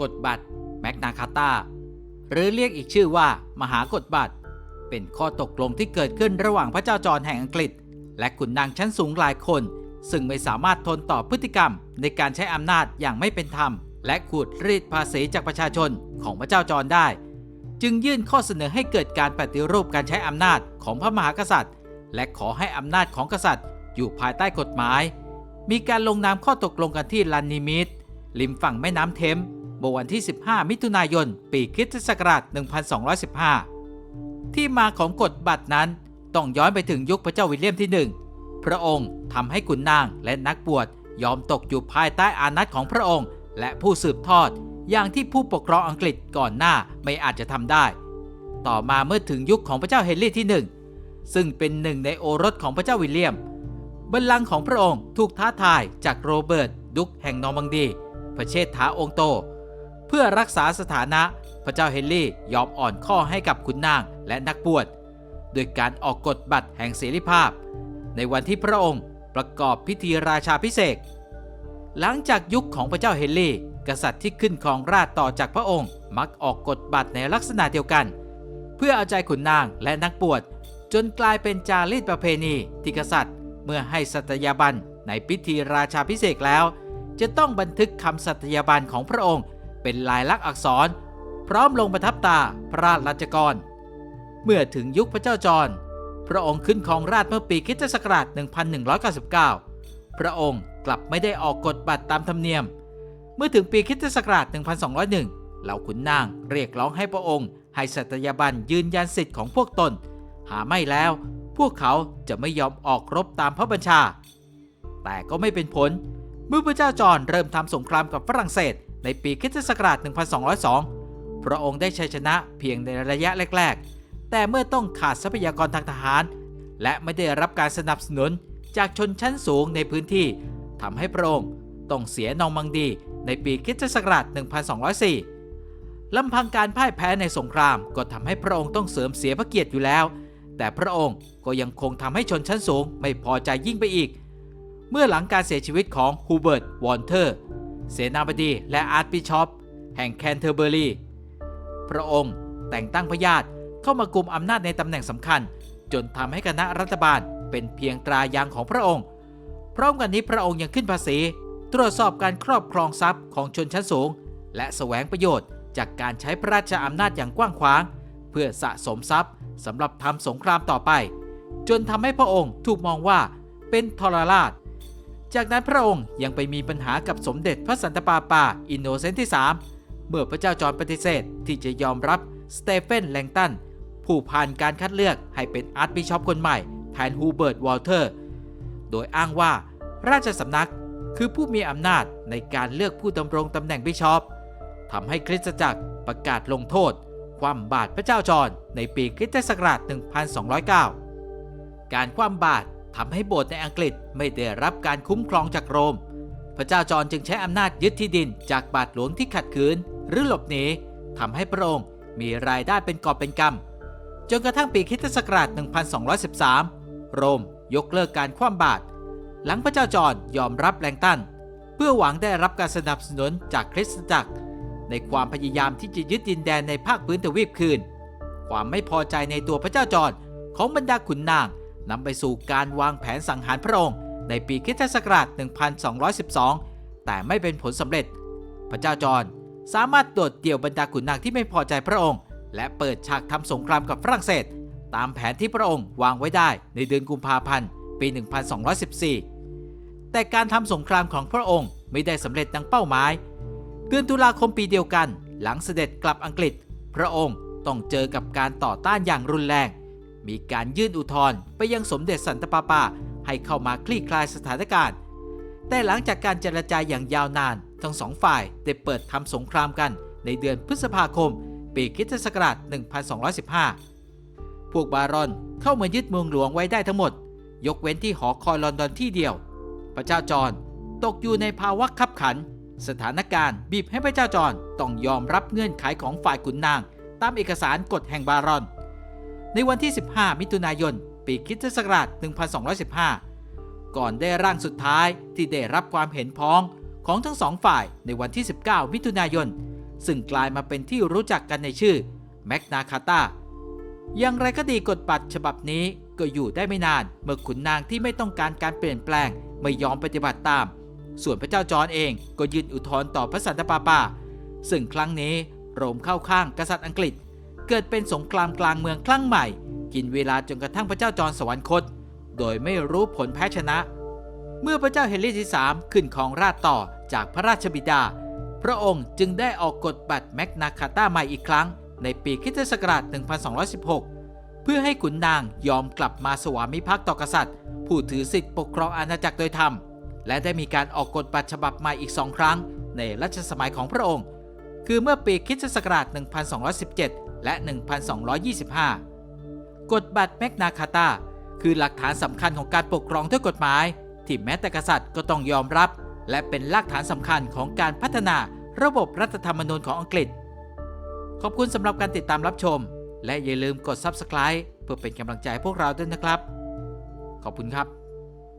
กฎบัตรแมกนาคาตาหรือเรียกอีกชื่อว่า มหากฎบัตรเป็นข้อตกลงที่เกิดขึ้นระหว่างพระเจ้าจอร์นแห่งอังกฤษ และขุนนางชั้นสูงหลายคน ซึ่งไม่สามารถทนต่อพฤติกรรม ในการใช้อำนาจอย่างไม่เป็นธรรม และขูดรีดภาษีจากประชาชนของพระเจ้าจอร์นได้ จึงยื่นข้อเสนอให้เกิดการปฏิรูปการใช้อำนาจของพระมหากษัตริย์ และขอให้อำนาจของกษัตริย์ อยู่ภายใต้กฎหมาย มีการลงนามข้อตกลงกันที่ลันนิมิตริมฝั่งแม่น้ำเทมส์ เมื่อวันที่ 15 มิถุนายน ปีคริสตศักราช1215 ที่มาของกฎบัตรนั้นต้องย้อนไปถึงยุคพระเจ้าวิลเลียมที่ 1 พระองค์ทำให้ขุนนางและนักบวชยอมตกอยู่ภายใต้อานัตของพระองค์ และผู้สืบทอด อย่างที่ผู้ปกครองอังกฤษก่อนหน้าไม่อาจจะทำได้ ต่อมาเมื่อถึงยุคของพระเจ้าเฮนรี่ที่ 1 ซึ่งเป็นหนึ่งในโอรสของพระเจ้าวิลเลียมบัลลังก์ของพระองค์ถูกท้าทายจากโรเบิร์ต ดุกแห่งนอร์มังดีพระเชษฐาองค์โต เพื่อรักษาสถานะ พระเจ้าเฮนรี่ยอมอ่อนข้อให้กับขุนนางและนักบวชโดยการออกกฎบัตรแห่งเสรีภาพ ในวันที่พระองค์ประกอบพิธีราชาพิเศษหลังจากยุคของพระเจ้าเฮนรี่ กษัตริย์ที่ขึ้นครองราชต่อจากพระองค์ มักออกกฎบัตรในลักษณะเดียวกัน เพื่อเอาใจขุนนางและนักบวชจนกลายเป็นจารีตประเพณีที่กษัตริย์ เมื่อให้สัตยาบันในพิธีราชาพิเศษแล้ว จะต้องบันทึกคำสัตยาบันของพระองค์ เป็นลายลักษณ์อักษร พร้อมลงประทับตาพระราชลัจกร เมื่อถึงยุคพระเจ้าจอร์นพระองค์ขึ้นครองราชเมื่อปีคริสตศักราช 1199 พระองค์กลับไม่ได้ออกกฎบัตรตามธรรมเนียม เมื่อถึงปีคริสตศักราช 1201 เหล่าขุนนางเรียกร้องให้พระองค์ ให้สัตยาบันยืนยันสิทธิ์ของพวกตน หาไม่แล้ว พวกเขาจะไม่ยอมออกรบตามพระบัญชา แต่ก็ไม่เป็นผล เมื่อพระเจ้าจอนเริ่มทำสงครามกับฝรั่งเศส ในปีคริสตศักราช1202 พระองค์ได้ชัยชนะเพียงในระยะแรก ๆ แต่เมื่อต้องขาดทรัพยากรทางทหาร และไม่ได้รับการสนับสนุนจากชนชั้นสูงในพื้นที่ทำให้พระองค์ต้องเสียนองมังดีในปีคริสตศักราช1204 ลำพังการพ่ายแพ้ในสงครามก็ทำให้พระองค์ต้องเสริมเสียพระเกียรติอยู่แล้ว แต่พระองค์ก็ยังคงทำให้ชนชั้นสูงไม่พอใจยิ่งไปอีก เมื่อหลังการเสียชีวิตของฮูเบิร์ต วอนเทอร์ เสนาบดีและอาร์ตบิชอปแห่งแคนเทอร์เบอรีพระองค์แต่งตั้งพญาติเข้ามากุมอำนาจในตำแหน่งสำคัญ จนทำให้คณะรัฐบาลเป็นเพียงตรายางของพระองค์ พร้อมกันนี้พระองค์ยังขึ้นภาษี ตรวจสอบการครอบครองทรัพย์ของชนชั้นสูง และแสวงประโยชน์จากการใช้พระราชอำนาจอย่างกว้างขวาง เพื่อสะสมทรัพย์สำหรับทำสงครามต่อไป จนทำให้พระองค์ถูกมองว่าเป็นทรราช จากนั้นพระองค์ยังไปมีปัญหากับสมเด็จพระสันตะปาปาอินโนเซนต์ที่ 3 เมื่อพระเจ้าจอร์นปฏิเสธที่จะยอมรับสเตเฟนแลงตันผู้ผ่านการคัดเลือกให้เป็นอาร์ตบิชอปคนใหม่แทนฮูเบิร์ตวอลเทอร์ โดยอ้างว่าราชสำนักคือผู้มีอำนาจในการเลือกผู้ดำรงตำแหน่งบิชอปทำให้คริสตจักรประกาศลงโทษ ความบาตรพระเจ้าจอร์นในปีคริสตศักราช 1209 การความบาตร ทำให้โบสถ์ในอังกฤษไม่ได้รับการคุ้มครองจากโรม พระเจ้าจอร์นจึงใช้อำนาจยึดที่ดินจากบาทหลวงที่ขัดขืน หรือหลบหนีทำให้พระองค์มีรายได้เป็นกอบเป็นกำจนกระทั่งปีคริสตศักราช 1213 โรมยกเลิกการคว่ำบาตรหลังพระเจ้าจอร์นยอมรับแรงต้านเพื่อหวังได้รับการสนับสนุนจากคริสตจักร ในความพยายามที่จะยึดดินแดนในภาคพื้นทวีปคืน ความไม่พอใจในตัวพระเจ้าจอร์นของบรรดาขุนนาง นำไปสู่การวางแผนสังหารพระองค์ ในปีคริสตศักราช 1212 แต่ไม่เป็นผลสำเร็จ พระเจ้าจอร์นสามารถโดดเดี่ยวบรรดาขุนนางที่ไม่พอใจพระองค์ และเปิดฉากทำสงครามกับฝรั่งเศส ตามแผนที่พระองค์วางไว้ได้ในเดือนกุมภาพันธ์ปี 1214 แต่การทำสงครามของพระองค์ไม่ได้สำเร็จดังเป้าหมาย เดือนตุลาคมปีเดียวกัน หลังเสด็จกลับอังกฤษ พระองค์ต้องเจอกับการต่อต้านอย่างรุนแรง มีการยื่นอุทธรณ์ไปยังสมเด็จสันตะปาปาให้เข้ามาคลี่คลายสถานการณ์ แต่หลังจากการเจรจาอย่างยาวนาน ทั้งสองฝ่ายได้เปิดทำสงครามกันในเดือนพฤษภาคม ปีคริสตศักราช 1215 พวกบารอนเข้ามายึดเมืองหลวงไว้ได้ทั้งหมด ยกเว้นที่หอคอยลอนดอนที่เดียว พระเจ้าจอร์นตกอยู่ในภาวะขับขัน สถานการณ์บีบให้พระเจ้าจอร์นต้องยอมรับเงื่อนไขของฝ่ายขุนนาง ตามเอกสารกฎแห่งบารอน ในวันที่ 15 มิถุนายน ปีคริสตศักราช 1215 ก่อนได้ร่างสุดท้ายที่ได้รับความเห็นพ้องของทั้งสองฝ่ายในวันที่ 19 มิถุนายน ซึ่งกลายมาเป็นที่รู้จักกันในชื่อแมกนาคาตาอย่างไรก็ดีกฎบัตรฉบับนี้ก็อยู่ได้ไม่นาน เมื่อขุนนางที่ไม่ต้องการการเปลี่ยนแปลงไม่ยอมปฏิบัติตาม ส่วนพระเจ้าจอร์นเองก็ยื่นอุทธรณ์ต่อพระสันตะปาปา ซึ่งครั้งนี้โรมเข้าข้างกษัตริย์อังกฤษ เกิดเป็นสงครามกลางเมืองครั้งใหม่ กินเวลาจนกระทั่งพระเจ้าจอร์นสวรรคต โดยไม่รู้ผลแพ้ชนะ เมื่อพระเจ้าเฮนรี่ที่3ขึ้นของราชต่อจากพระราชบิดา พระองค์จึงได้ออกกฎบัตรแมกนาคาตาใหม่อีกครั้ง ในปีคริสตศักราช 1216 เพื่อให้ขุนนางยอมกลับมาสวามิภักดิ์ต่อกษัตริย์ ผู้ถือสิทธิปกครองอาณาจักรโดยธรรม และได้มีการออกกฎบัตรฉบับใหม่อีกสองครั้ง ในรัชสมัยของพระองค์ คือเมื่อปีคริสตศักราช 1217 และ 1225 กฎบัตรแมกนาคาตาคือหลักฐานสำคัญของการปกครองด้วยกฎหมาย ที่แม้แต่กษัตริย์ก็ต้องยอมรับ และเป็นรากฐานสำคัญของการพัฒนาระบบรัฐธรรมนูญของอังกฤษ ขอบคุณสำหรับการติดตามรับชม และอย่าลืมกด Subscribe เพื่อเป็นกำลังใจพวกเราด้วยนะครับ ขอบคุณครับ